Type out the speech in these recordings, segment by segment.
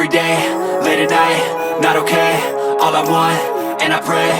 every day, late at night, not okay. All I want, and I pray,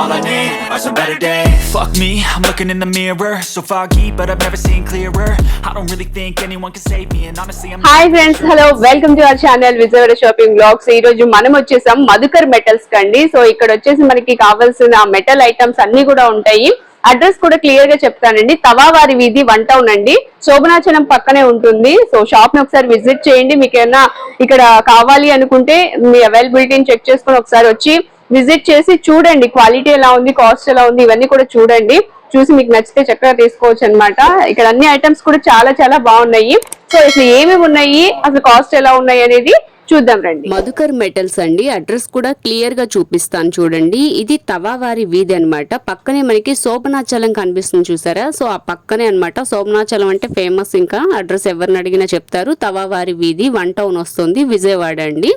all I need are some better days. Fuck me, I'm looking in the mirror, so foggy, but I've never seen clearer. I don't really think anyone can save me, and honestly, I'm. Hi friends hello welcome to our channel Vijayawada shopping blogs ఈ రోజు మనం వచ్చేసాం Madhukar metals కండి so ఇక్కడ వచ్చేసి మనకి కావాల్సిన metal items అన్ని కూడా ఉంటాయి అడ్రస్ కూడా క్లియర్గా చెప్తానండి. తవావారి వీధి వన్ టౌన్ అండి. శోభనాచలం పక్కనే ఉంటుంది. సో షాప్ని ఒకసారి విజిట్ చేయండి. మీకు ఏమైనా ఇక్కడ కావాలి అనుకుంటే మీ అవైలబిలిటీని చెక్ చేసుకొని ఒకసారి వచ్చి విజిట్ చేసి చూడండి. క్వాలిటీ ఎలా ఉంది కాస్ట్ ఎలా ఉంది ఇవన్నీ కూడా చూడండి. చూసి మీకు నచ్చితే చక్కగా తీసుకోవచ్చు అనమాట ఇక్కడ అన్ని ఐటమ్స్ కూడా చాలా చాలా బాగున్నాయి. సో అసలు ఏమేమి ఉన్నాయి అసలు కాస్ట్ ఎలా ఉన్నాయి అనేది చూద్దాం రండి. మధుకర్ మెటల్స్ అండి. అడ్రస్ కూడా క్లియర్గా చూపిస్తాను చూడండి. ఇది తవావారి వీధి అన్నమాట. పక్కనే మనకి శోభనాచలం కనిపిస్తుంది చూసారా? సో ఆ పక్కనే అనమాట శోభనాచలం అంటే ఫేమస్ ఇంకా. అడ్రస్ ఎవరిని అడిగినా చెప్తారు. తవావారి వీధి వన్ టౌన్ వస్తుంది విజయవాడ అండి.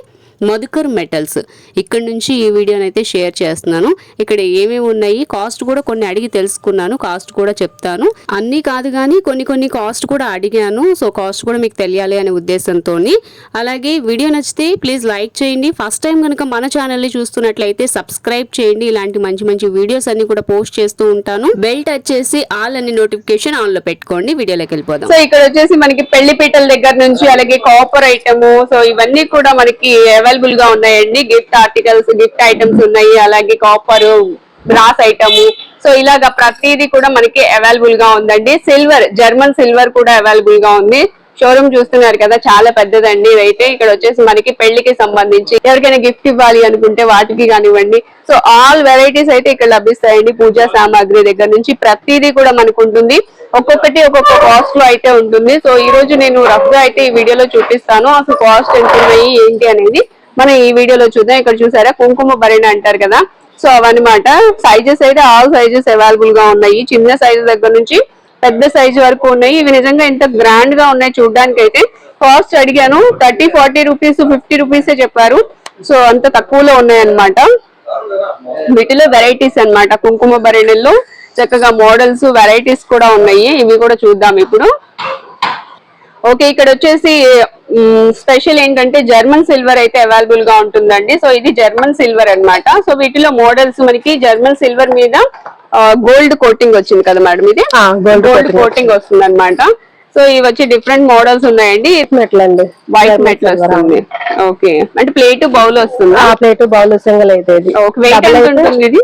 మధుకర్ మెటల్స్ ఇక్కడ నుంచి ఈ వీడియోని అయితే షేర్ చేస్తున్నాను. ఇక్కడ ఏమేమి ఉన్నాయి కాస్ట్ కూడా కొన్ని అడిగి తెలుసుకున్నాను కాస్ట్ కూడా చెప్తాను. అన్నీ కాదు కానీ కొన్ని కొన్ని కాస్ట్ కూడా అడిగాను. సో కాస్ట్ కూడా మీకు తెలియాలి అనే ఉద్దేశంతో అలాగే వీడియో నచ్చితే ప్లీజ్ లైక్ చేయండి. ఫస్ట్ టైం కనుక మన ఛానల్ని చూస్తున్నట్లయితే సబ్స్క్రైబ్ చేయండి. ఇలాంటి మంచి మంచి వీడియోస్ అన్ని కూడా పోస్ట్ చేస్తూ ఉంటాను. బెల్ టచ్ చేసి ఆల్ అనే నోటిఫికేషన్ ఆన్లో పెట్టుకోండి. వీడియోలోకి వెళ్ళిపోదాం. సో ఇక్కడ వచ్చేసి మనకి పెళ్ళి పీటల దగ్గర నుంచి అలాగే కాపర్ ఐటమ్ సో ఇవన్నీ కూడా మనకి అవైలబుల్ అవైలబుల్గా ఉన్నాయండి. గిఫ్ట్ ఆర్టికల్స్ గిఫ్ట్ ఐటమ్స్ ఉన్నాయి. అలాగే కాపర్ బ్రాస్ ఐటమ్ సో ఇలాగా ప్రతిదీ కూడా మనకి అవైలబుల్గా ఉందండి. సిల్వర్ జర్మన్ సిల్వర్ కూడా అవైలబుల్గా ఉంది. షోరూమ్ చూస్తున్నారు కదా చాలా పెద్దదండి ఇదైతే. ఇక్కడ వచ్చేసి మనకి పెళ్ళికి సంబంధించి ఎవరికైనా గిఫ్ట్ ఇవ్వాలి అనుకుంటే వాటికి కానివ్వండి. సో ఆల్ వెరైటీస్ అయితే ఇక్కడ లభిస్తాయండి. పూజా సామాగ్రి దగ్గర నుంచి ప్రతిదీ కూడా మనకు ఉంటుంది. ఒక్కొక్కటి ఒక్కొక్క కాస్ట్లో అయితే ఉంటుంది. సో ఈ రోజు నేను రఫ్గా అయితే ఈ వీడియోలో చూపిస్తాను. అసలు కాస్ట్ ఎంత ఉన్నాయి ఏంటి అనేది మనం ఈ వీడియోలో చూద్దాం. ఇక్కడ చూసారా? కుంకుమ భరణి అంటారు కదా. సో అవన్నమాట. సైజెస్ అయితే ఆల్ సైజెస్ అవైలబుల్గా ఉన్నాయి. చిన్న సైజు దగ్గర నుంచి పెద్ద సైజు వరకు ఉన్నాయి. ఇవి నిజంగా ఇంత గ్రాండ్గా ఉన్నాయి చూడడానికి అయితే కాస్ట్ అడిగాను thirty forty rupees fifty rupees చెప్పారు. సో అంత తక్కువలో ఉన్నాయన్నమాట. వీటిలో వెరైటీస్ అన్నమాట. కుంకుమ భరణిల్లో చక్కగా మోడల్స్ వెరైటీస్ కూడా ఉన్నాయి. ఇవి కూడా చూద్దాం ఇప్పుడు. ఓకే ఇక్కడ వచ్చేసి స్పెషల్ ఏంటంటే జర్మన్ సిల్వర్ అయితే అవైలబుల్గా ఉంటుందండి. సో ఇది జర్మన్ సిల్వర్ అన్నమాట. సో వీటిలో మోడల్స్ మనకి జర్మన్ సిల్వర్ మీద గోల్డ్ కోటింగ్ వచ్చింది కదా మేడం ఇది? గోల్డ్ కోటింగ్ వస్తుంది అనమాట సో ఇవి వచ్చి డిఫరెంట్ మోడల్స్ ఉన్నాయండి. మెట్లు అండి. వైట్ మెటల్ వస్తుంది. ఓకే. అంటే ప్లేట్ బౌల్ వస్తుంది? ప్లేట్ బౌల్ సింగిల్ అయితే ఇది.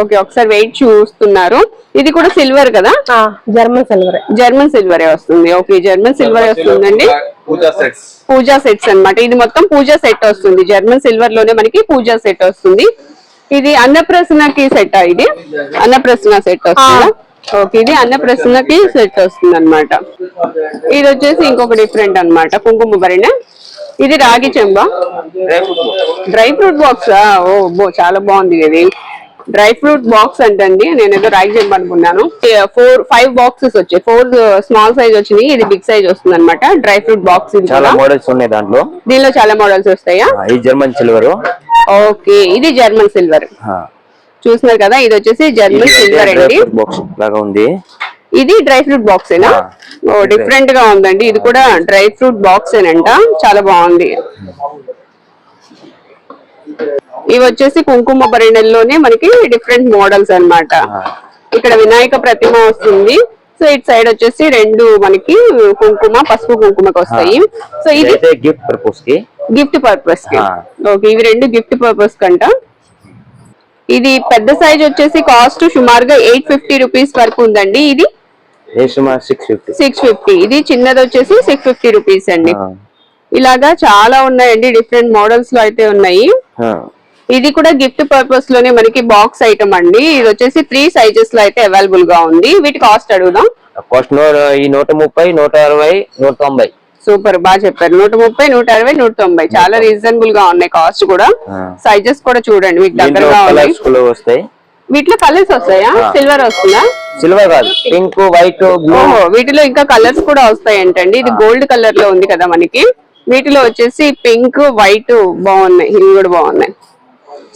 ఓకే ఒకసారి వెయిట్ చూస్తున్నారు. ఇది కూడా సిల్వర్ కదా? ఆ, జర్మన్ సిల్వర్. జర్మన్ సిల్వరే వస్తుంది. ఓకే జర్మన్ సిల్వరే వస్తుందండి. పూజా సెట్స్. పూజా సెట్స్ అన్నమాట. ఇది మొత్తం పూజా సెట్ వస్తుంది. జర్మన్ సిల్వర్లోనే మనకి పూజా సెట్ వస్తుంది. ఇది అన్నప్రసన్నకి సెట్ ఇది? అన్నప్రసన్న సెట్ వస్తుందా? ఓకే ఇది అన్నప్రసన్నకి సెట్ వస్తుంది అనమాట ఇది వచ్చేసి ఇంకొక డిఫరెంట్ అన్నమాట. కుంకుమ భరిణ. ఇది రాగి చెంబా. Dry fruit box? ఓ బో చాలా బాగుంది ఇది. డ్రై ఫ్రూట్ బాక్స్ అంటండి నేను ఏదో రాగి చెంబు అనుకున్నాను ఫోర్ ఫైవ్ బాక్సెస్ వచ్చాయి ఫోర్ స్మాల్ సైజ్ వచ్చినాయి ఇది బిగ్ సైజ్ వస్తుంది అనమాట డ్రై ఫ్రూట్ బాక్స్ ఇది చాలా. మోడల్స్ ఉన్నాయి దాంట్లో. దీనిలో చాలా మోడల్స్ వస్తాయా? ఈ జర్మన్ సిల్వర్ ఓకే ఇది జర్మన్ సిల్వర్ చూస్తున్నారు కదా ఇది వచ్చేసి జర్మన్ సిల్వర్ అండి. బాక్స్ లాగా ఉంది. ఇది డ్రై ఫ్రూట్ బాక్స్ ఏనా? డిఫరెంట్గా ఉందండి. ఇది కూడా డ్రై ఫ్రూట్ బాక్స్ ఏనంట. చాలా బాగుంది. ఇవి వచ్చేసి కుంకుమ భరణిలోనే మనకి డిఫరెంట్ మోడల్స్ అన్నమాట. ఇక్కడ వినాయక ప్రతిమ వస్తుంది. సో ఇటు సైడ్ వచ్చేసి రెండు మనకి కుంకుమ పసుపు కుంకుమకి వస్తాయి. సో ఇది గిఫ్ట్ పర్పస్కి? గిఫ్ట్ పర్పస్కి. ఓకే ఇవి రెండు గిఫ్ట్ పర్పస్ కంట. ఇది పెద్ద సైజ్ వచ్చేసి కాస్ట్ సుమారుగా ఎయిట్ ఫిఫ్టీ రూపీస్ వరకు ఉందండి. ఇది సిక్స్ ఫిఫ్టీ ఇది చిన్నది వచ్చేసి సిక్స్ ఫిఫ్టీ రూపీస్ అండి. ఇలాగా చాలా ఉన్నాయండి డిఫరెంట్ మోడల్స్లో అయితే ఉన్నాయి. ఇది కూడా గిఫ్ట్ పర్పస్లోనే మనకి బాక్స్ ఐటమ్ అండి. ఇది వచ్చేసి త్రీ సైజెస్లో అయితే అవైలబుల్గా ఉంది. వీటి కాస్ట్ అడుగుదాం. కాస్ట్ ఈ నూట ముప్పై నూట అరవై నూట తొంభై. సూపర్ బాగా చెప్పారు. నూట ముప్పై నూట అరవై నూట తొంభై. చాలా రీజనబుల్గా ఉన్నాయి కాస్ట్ కూడా. సైజెస్ కూడా చూడండి మీకు దగ్గరగా వస్తాయి. వీటిలో కలర్స్ వస్తాయా. సిల్వర్ వస్తుందా? సిల్వర్ కాదు. పింక్ వైట్ బ్లూ వీటిలో ఇంకా కలర్స్ కూడా వస్తాయి ఏంటండి? ఇది గోల్డ్ కలర్లో ఉంది కదా మనకి. వీటిలో వచ్చేసి పింక్ వైట్ బాగున్నాయి. ఇవి కూడా బాగున్నాయి.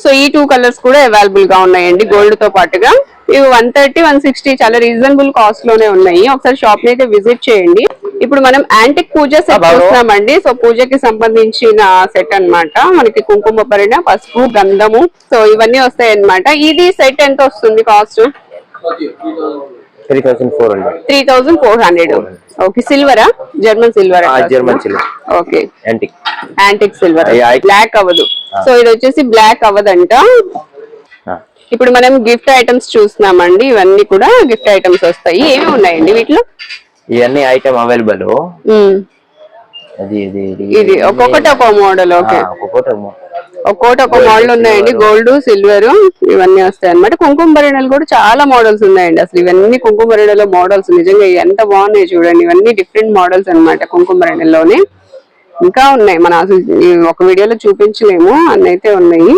సో ఈ టూ కలర్స్ కూడా అవైలబుల్గా ఉన్నాయండి. గోల్డ్తో పాటుగా. ఇవి వన్ థర్టీ వన్ సిక్స్టీ చాలా రీజనబుల్ కాస్ట్లోనే ఉన్నాయి. ఒకసారి షాప్ని అయితే విజిట్ చేయండి. ఇప్పుడు మనం యాంటిక్ పూజ సెట్ బాబు. చూస్తున్నామండి. సో పూజకి సంబంధించిన సెట్ అన్నమాట. మనకి కుంకుమ పరిణ పసుపు గంధము. సో ఇవన్నీ వస్తాయి అన్నమాట ఇది సెట్ ఎంత వస్తుంది cost three thousand four hundred three thousand four hundred okay సిల్వరా German silver German silver okay antique antique silver black అవ్వదు. సో ఇది వచ్చేసి బ్లాక్ అవ్వదంట. ఇప్పుడు మనం గిఫ్ట్ ఐటమ్స్ చూస్తున్నామండి. ఇవన్నీ కూడా గిఫ్ట్ ఐటమ్స్ వస్తాయి. ఏమి ఉన్నాయండి వీటిలో? ఇవన్నీ ఐటమ్ అవైలబుల్ ఇది ఒక్కొక్కటి ఒక మోడల్ ఓకే. ఒక్కొక్కటి ఒక మోడల్ ఉన్నాయండి. గోల్డ్ సిల్వర్ ఇవన్నీ వస్తాయి అన్నమాట కుంకుమ భరణాలు కూడా చాలా మోడల్స్ ఉన్నాయండి. అసలు ఇవన్నీ కుంకుమ భరణలో మోడల్స్ నిజంగా ఎంత బాగున్నాయి చూడండి. ఇవన్నీ డిఫరెంట్ మోడల్స్ అన్నమాట కుంకుమ భరణలోనే ఇంకా ఉన్నాయి. మన ఒక వీడియోలో చూపించలేము. అన్ని అయితే ఉన్నాయి.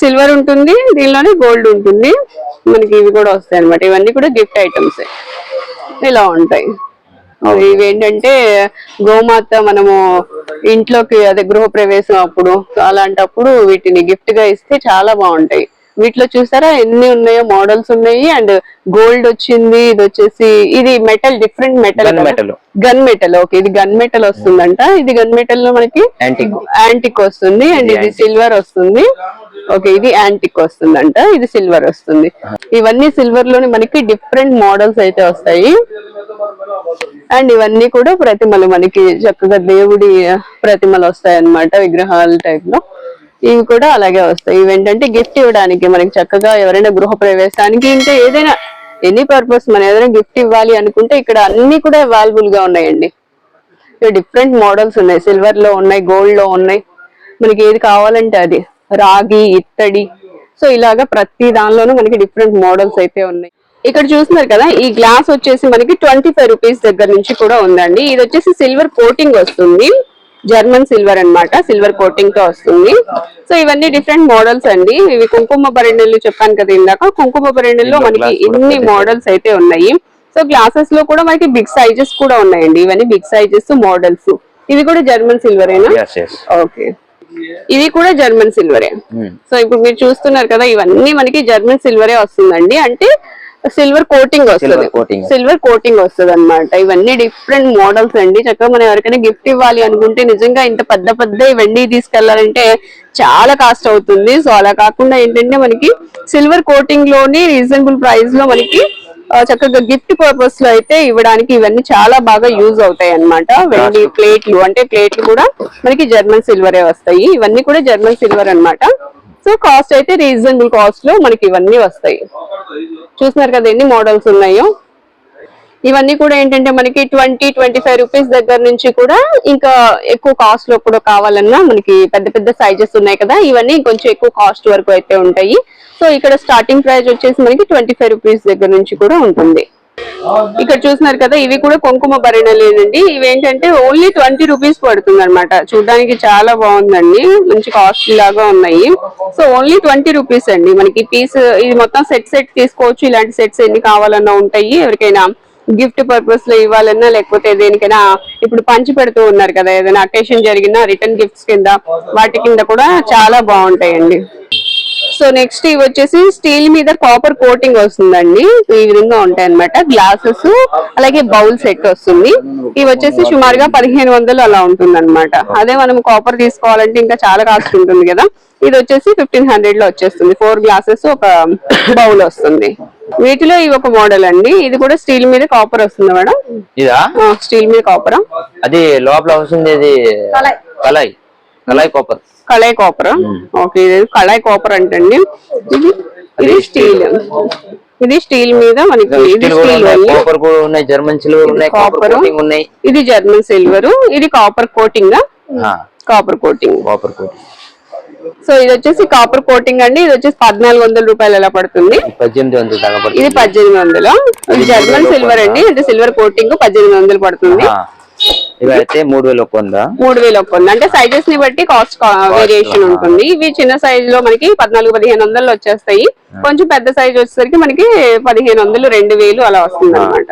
సిల్వర్ ఉంటుంది. దీనిలోనే గోల్డ్ ఉంటుంది. మనకి ఇవి కూడా వస్తాయి అన్నమాట. ఇవన్నీ కూడా గిఫ్ట్ ఐటమ్స్ ఇలా ఉంటాయి. ఇవి ఏంటంటే గోమాత మనము ఇంట్లోకి అదే గృహ ప్రవేశం అప్పుడు అలాంటప్పుడు వీటిని గిఫ్ట్గా ఇస్తే చాలా బాగుంటాయి. వీటిలో చూసారా? ఎన్ని ఉన్నాయో మోడల్స్ ఉన్నాయి. అండ్ గోల్డ్ వచ్చింది ఇది వచ్చేసి ఇది metal different metal. Gun metal okay. ఇది గన్ మెటల్ వస్తుందంట. ఇది గన్ మెటల్లో మనకి. యాంటిక్ వస్తుంది. అండ్ ఇది సిల్వర్ వస్తుంది. ఓకే ఇది యాంటిక్ వస్తుందంట. ఇది సిల్వర్ వస్తుంది. ఇవన్నీ సిల్వర్లోనే మనకి డిఫరెంట్ మోడల్స్ అయితే వస్తాయి. అండ్ ఇవన్నీ కూడా ప్రతిమలు. మనకి చక్కగా దేవుడి ప్రతిమలు వస్తాయి అన్నమాట విగ్రహాల టైప్లో. ఇవి కూడా అలాగే వస్తాయి. ఇవి ఏంటంటే గిఫ్ట్ ఇవ్వడానికి మనకి చక్కగా ఎవరైనా గృహ ప్రవేశానికి ఇంకా ఏదైనా ఎనీ పర్పస్ మనం ఏదైనా గిఫ్ట్ ఇవ్వాలి అనుకుంటే ఇక్కడ అన్ని కూడా అవైలబుల్గా ఉన్నాయండి. డిఫరెంట్ మోడల్స్ ఉన్నాయి. సిల్వర్లో ఉన్నాయి గోల్డ్లో ఉన్నాయి. మనకి ఏది కావాలంటే అది. రాగి ఇత్తడి. సో ఇలాగా ప్రతి దానిలోనూ మనకి డిఫరెంట్ మోడల్స్ అయితే ఉన్నాయి. ఇక్కడ చూస్తున్నారు కదా ఈ గ్లాస్ వచ్చేసి మనకి ట్వంటీ ఫైవ్ రూపీస్ దగ్గర నుంచి కూడా ఉందండి. ఇది వచ్చేసి సిల్వర్ కోటింగ్ వస్తుంది. జర్మన్ సిల్వర్ అన్నమాట సిల్వర్ కోటింగ్తో వస్తుంది. సో ఇవన్నీ డిఫరెంట్ మోడల్స్ అండి. ఇవి కుంకుమ బరెండలు చెప్పాను కదా ఇందాక. కుంకుమ బరెండల్లో మనకి ఇన్ని. మోడల్స్ అయితే ఉన్నాయి. సో గ్లాసెస్లో కూడా మనకి బిగ్ సైజెస్ కూడా ఉన్నాయండి. ఇవన్నీ బిగ్ సైజెస్ మోడల్స్ ఇవి కూడా జర్మన్ సిల్వరేనా? ఓకే ఇవి కూడా జర్మన్ సిల్వరే. సో ఇప్పుడు మీరు చూస్తున్నారు కదా ఇవన్నీ మనకి జర్మన్ సిల్వరే వస్తుందండి. అంటే సిల్వర్ కోటింగ్ వస్తుంది. సిల్వర్ కోటింగ్ వస్తుంది అనమాట ఇవన్నీ డిఫరెంట్ మోడల్స్ అండి. చక్కగా మనం ఎవరికైనా గిఫ్ట్ ఇవ్వాలి అనుకుంటే నిజంగా ఇంత పెద్ద పెద్ద ఇవన్నీ తీసుకెళ్ళాలంటే చాలా కాస్ట్ అవుతుంది. సో అలా కాకుండా ఏంటంటే మనకి సిల్వర్ కోటింగ్లోని రీజనబుల్ ప్రైస్లో మనకి చక్కగా గిఫ్ట్ పర్పస్లో అయితే ఇవ్వడానికి ఇవన్నీ చాలా బాగా యూజ్ అవుతాయి అన్నమాట వెండి ప్లేట్లు అంటే ప్లేట్లు కూడా మనకి జర్మన్ సిల్వరే వస్తాయి. ఇవన్నీ కూడా జర్మన్ సిల్వర్ అన్నమాట. సో కాస్ట్ అయితే రీజనబుల్ కాస్ట్లో మనకి ఇవన్నీ వస్తాయి. చూస్తున్నారు కదా ఎన్ని మోడల్స్ ఉన్నాయో. ఇవన్నీ కూడా ఏంటంటే మనకి ట్వంటీ ట్వంటీ ఫైవ్ రూపీస్ దగ్గర నుంచి కూడా ఇంకా ఎక్కువ కాస్ట్లో కూడా కావాలన్నా మనకి పెద్ద పెద్ద సైజెస్ ఉన్నాయి కదా ఇవన్నీ కొంచెం ఎక్కువ కాస్ట్ వరకు అయితే ఉంటాయి. సో ఇక్కడ స్టార్టింగ్ ప్రైస్ వచ్చేసి మనకి ట్వంటీ ఫైవ్ రూపీస్ దగ్గర నుంచి కూడా ఉంటుంది. ఇక్కడ చూస్తున్నారు కదా ఇవి కూడా కుంకుమ భరణలేనండి. ఇవి ఏంటంటే ఓన్లీ ట్వంటీ రూపీస్ పడుతుంది అనమాట చూడడానికి చాలా బాగుందండి. మంచి కాస్ట్లీ లాగా ఉన్నాయి. సో ఓన్లీ ట్వంటీ రూపీస్ అండి. మనకి పీస్ ఇది మొత్తం సెట్ సెట్ తీసుకోవచ్చు. ఇలాంటి సెట్స్ ఎన్ని కావాలన్నా ఉంటాయి. ఎవరికైనా గిఫ్ట్ పర్పస్లో ఇవ్వాలన్నా లేకపోతే దేనికైనా ఇప్పుడు పంచి పెడుతూ ఉన్నారు కదా ఏదైనా అకేషన్ జరిగినా రిటర్న్ గిఫ్ట్స్ కింద వాటి కింద కూడా చాలా బాగుంటాయండి. సో నెక్స్ట్ ఇవి వచ్చేసి స్టీల్ మీద కాపర్ కోటింగ్ వస్తుందండి. ఈ విధంగా ఉంటాయి అనమాట గ్లాసెస్ అలాగే బౌల్ సెట్ వస్తుంది. ఇవి వచ్చేసి సుమారుగా పదిహేను వందలు అలా ఉంటుంది అనమాట అదే మనం కాపర్ తీసుకోవాలంటే ఇంకా చాలా కాస్ట్ ఉంటుంది కదా. ఇది వచ్చేసి ఫిఫ్టీన్ హండ్రెడ్లో వచ్చేస్తుంది. ఫోర్ గ్లాసెస్ ఒక బౌల్ వస్తుంది. వీటిలో ఇవి ఒక మోడల్ అండి. ఇది కూడా స్టీల్ మీద కాపర్ వస్తుంది మేడం. ఇదా? స్టీల్ మీద కాపర్ అది లోపల వస్తుంది కలాయ్ కలాయ్ కాపర్ కళాయి కాపర్ ఓకే ఇది కళాయి కాపర్ అంటండి. ఇది ఇది స్టీల్ ఇది స్టీల్ మీద మనకి ఇది స్టీల్ కాపర్ కూడా ఉన్నాయి. జర్మన్ సిల్వర్ ఉన్నాయి. కాపర్ ఉన్నాయి. ఇది జర్మన్ సిల్వర్ ఇది copper coating copper coating copper coating so ఇది వచ్చేసి కాపర్ కోటింగ్ అండి. ఇది వచ్చేసి పద్నాలుగు వందల రూపాయలు ఎలా పడుతుంది? ఇది పద్దెనిమిది వందలు ఇది జర్మన్ సిల్వర్ అండి. అంటే సిల్వర్ కోటింగ్ పద్దెనిమిది వందలు పడుతుంది. ఆ. ఇవి అయితే మూడు వేలు ఒక వంద. మూడు వేలు ఒక్క ఉంది అంటే సైజెస్ని బట్టి కాస్ట్ వేరియేషన్ ఉంటుంది. ఇవి చిన్న సైజ్లో మనకి పద్నాలుగు పదిహేను వందలు వచ్చేస్తాయి. కొంచెం పెద్ద సైజ్ వచ్చేసరికి మనకి పదిహేను వందలు రెండు వేలు అలా వస్తుంది అనమాట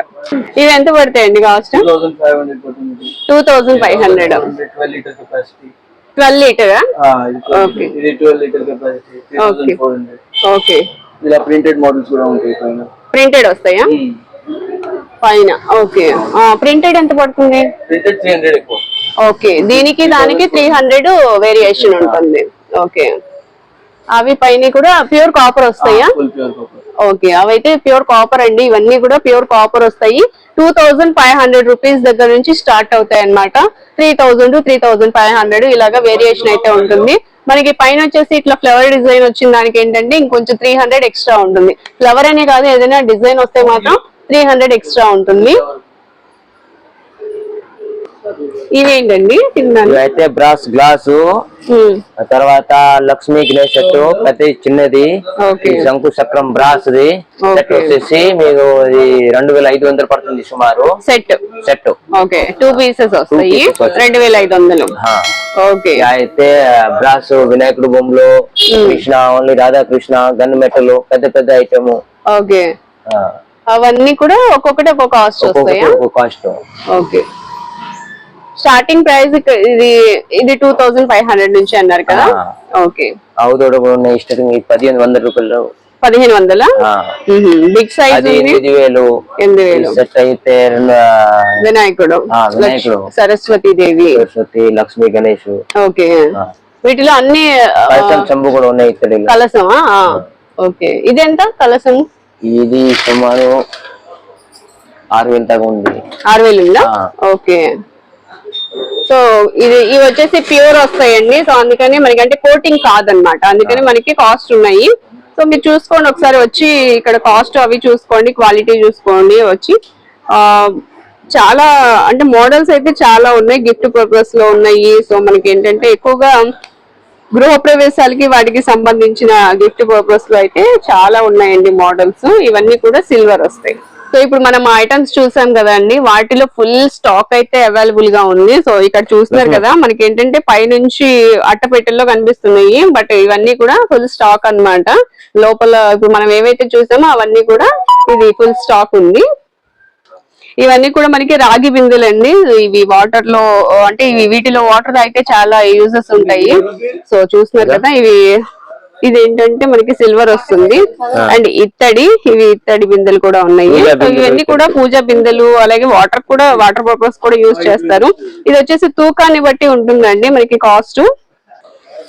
ఇవి ఎంత పడతాయండి కాస్ట్ 2500 పడుతుంది. Two thousand five hundred 12 litre capacity twelve litre ఇది 12 Okay. ఇది 12 లీటర్ కెపాసిటీ 3400 ఓకే ఇలా ప్రింటెడ్ మోడల్స్ కూడా ఉంటాయి పైన. ప్రింటెడ్ వస్తాయా? పైన. ఓకే. ప్రింటెడ్ ఎంత పడుతుంది? ఓకే. దీనికి దానికి త్రీ హండ్రెడ్ వేరియేషన్ ఉంటుంది. ఓకే. అవి పైన కూడా ప్యూర్ కాపర్ వస్తాయా? ఓకే. అవైతే ప్యూర్ కాపర్ అండి. ఇవన్నీ కూడా ప్యూర్ కాపర్ వస్తాయి. Two thousand five hundred rupees దగ్గర నుంచి స్టార్ట్ అవుతాయి అన్నమాట. Three thousand three thousand five hundred ఇలాగా వేరియేషన్ అయితే ఉంటుంది. మనకి పైన వచ్చేసి ఇట్లా ఫ్లవర్ డిజైన్ వచ్చిన దానికి ఏంటంటే ఇంకొంచెం త్రీ హండ్రెడ్ ఎక్స్ట్రా ఉంటుంది. ఫ్లవర్ అనే కాదు ఏదైనా డిజైన్ వస్తే మాత్రం త్రీ హండ్రెడ్ ఎక్స్ట్రా ఉంటుంది. ఇవేంటండి ఇవైతే బ్రాస్ గ్లాసు తర్వాత లక్ష్మీ గణేష్ సెట్ ప్రతి చిన్నది. శంకు చక్రం బ్రాస్ ది సెట్. వచ్చేసి మీకు రెండు వేల ఐదు వందలు పడుతుంది సుమారు. Set. Set. Okay. Two pieces వస్తాయి. రెండు వేల ఐదు వందలు. ఓకే. అయితే బ్రాస్ వినాయకుడు బొమ్మలు Krishna only Radhakrishna gun metal పెద్ద పెద్ద ఐటమ్. ఓకే. అవన్నీ కూడా ఒక్కొక్కటి ఒక్కొక్క కాస్ట్ వస్తాయా? కాస్ట్ ఓకే స్టార్టింగ్ ప్రైస్ ఇది ఇది టూ థౌజండ్ ఫైవ్ హండ్రెడ్ నుంచి అన్నారు కదా. ఓకే అవుదోడ ఉన్నాయి స్టార్టింగ్ పదిహేను వందల రూపాయలు. పదిహేను వందల? ఆ. బిగ్ సైజ్ ఎనిమిది వేలు. ఎనిమిది వేలు. సెట్ అయితే రెండు వినాయకుడు. ఆ, వినాయకుడు. సరస్వతి దేవి. సరస్వతి లక్ష్మీ గణేష్. ఓకే. వీటిలో అన్ని కలసం చెంబు కూడా ఉన్నాయి కలసమా ఆ, ఓకే ఇది ఎంత కలసం ఇది సుమారు ఆరు వేల దాకా ఉంది. ఆరు వేలు. ఓకే. సో ఇది ఇవి వచ్చేసి ప్యూర్ వస్తాయండి. సో అందుకని మనకి అంటే కోటింగ్ కాదనమాట. అందుకని మనకి కాస్ట్ ఉన్నాయి. సో మీరు చూసుకోండి ఒకసారి వచ్చి ఇక్కడ కాస్ట్ అవి చూసుకోండి క్వాలిటీ చూసుకోండి వచ్చి. ఆ చాలా అంటే మోడల్స్ అయితే చాలా ఉన్నాయి గిఫ్ట్ పర్పస్లో ఉన్నాయి. సో మనకి ఏంటంటే ఎక్కువగా గృహ ప్రవేశాలకి వాటికి సంబంధించిన గిఫ్ట్ పర్పస్లో అయితే చాలా ఉన్నాయండి మోడల్స్ ఇవన్నీ కూడా సిల్వర్ వస్తాయి. సో ఇప్పుడు మనం ఐటమ్స్ చూసాం కదండి వాటిలో ఫుల్ స్టాక్ అయితే అవైలబుల్గా ఉంది. సో ఇక్కడ చూస్తున్నారు కదా మనకి ఏంటంటే పైనుంచి అట్టపెట్టెల్లో కనిపిస్తున్నాయి. బట్ ఇవన్నీ కూడా ఫుల్ స్టాక్ అన్నమాట. లోపల ఇప్పుడు మనం ఏవైతే చూసామో అవన్నీ కూడా ఇది ఫుల్ స్టాక్ ఉంది. ఇవన్నీ కూడా మనకి రాగి బిందెలండి. ఇవి వాటర్లో అంటే ఇవి వీటిలో వాటర్ తాగితే చాలా యూజెస్ ఉంటాయి. సో చూస్తున్నారు కదా ఇవి ఇది ఏంటంటే మనకి సిల్వర్ వస్తుంది. అండ్ ఇత్తడి ఇవి ఇత్తడి బిందెలు కూడా ఉన్నాయి. ఇవన్నీ కూడా పూజా బిందెలు అలాగే వాటర్ కూడా వాటర్ పర్పస్ కూడా యూజ్ చేస్తారు. ఇది వచ్చేసి తూకాన్ని బట్టి ఉంటుందండి మనకి కాస్ట్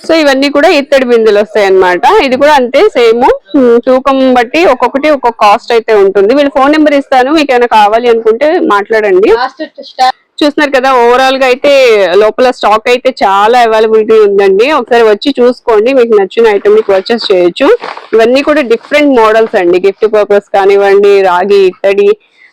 సో ఇవన్నీ కూడా ఇత్తడి బిందెలు వస్తాయి అన్నమాట ఇది కూడా అంతే సేమ్. తూకం బట్టి ఒక్కొక్కటి ఒక్కొక్క కాస్ట్ అయితే ఉంటుంది. వీళ్ళ ఫోన్ నెంబర్ ఇస్తాను. మీకు ఏమైనా కావాలి అనుకుంటే మాట్లాడండి. చూస్తున్నారు కదా ఓవరాల్గా అయితే లోపల స్టాక్ అయితే చాలా అవైలబిలిటీ ఉందండి. ఒకసారి వచ్చి చూసుకోండి. మీకు నచ్చిన ఐటమ్ మీకు పర్చేస్ చేయొచ్చు. ఇవన్నీ కూడా డిఫరెంట్ మోడల్స్ అండి. గిఫ్ట్ పర్పస్ కానివ్వండి రాగి ఇత్తడి.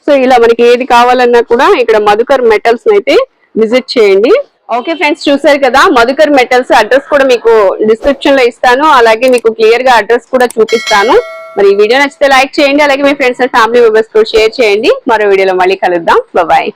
సో ఇలా మనకి ఏది కావాలన్నా కూడా ఇక్కడ మధుకర్ మెటల్స్ అయితే విజిట్ చేయండి. ఓకే ఫ్రెండ్స్ చూసారు కదా మధుకర్ మెటల్స్ అడ్రస్ కూడా మీకు డిస్క్రిప్షన్లో ఇస్తాను. అలాగే మీకు క్లియర్గా అడ్రస్ కూడా చూపిస్తాను. మరి ఈ వీడియో నచ్చితే లైక్ చేయండి అలాగే మీ ఫ్రెండ్స్ అండ్ ఫ్యామిలీ మెంబర్స్ కూడా షేర్ చేయండి. మరో వీడియోలో మళ్ళీ కలుద్దాం. బాయ్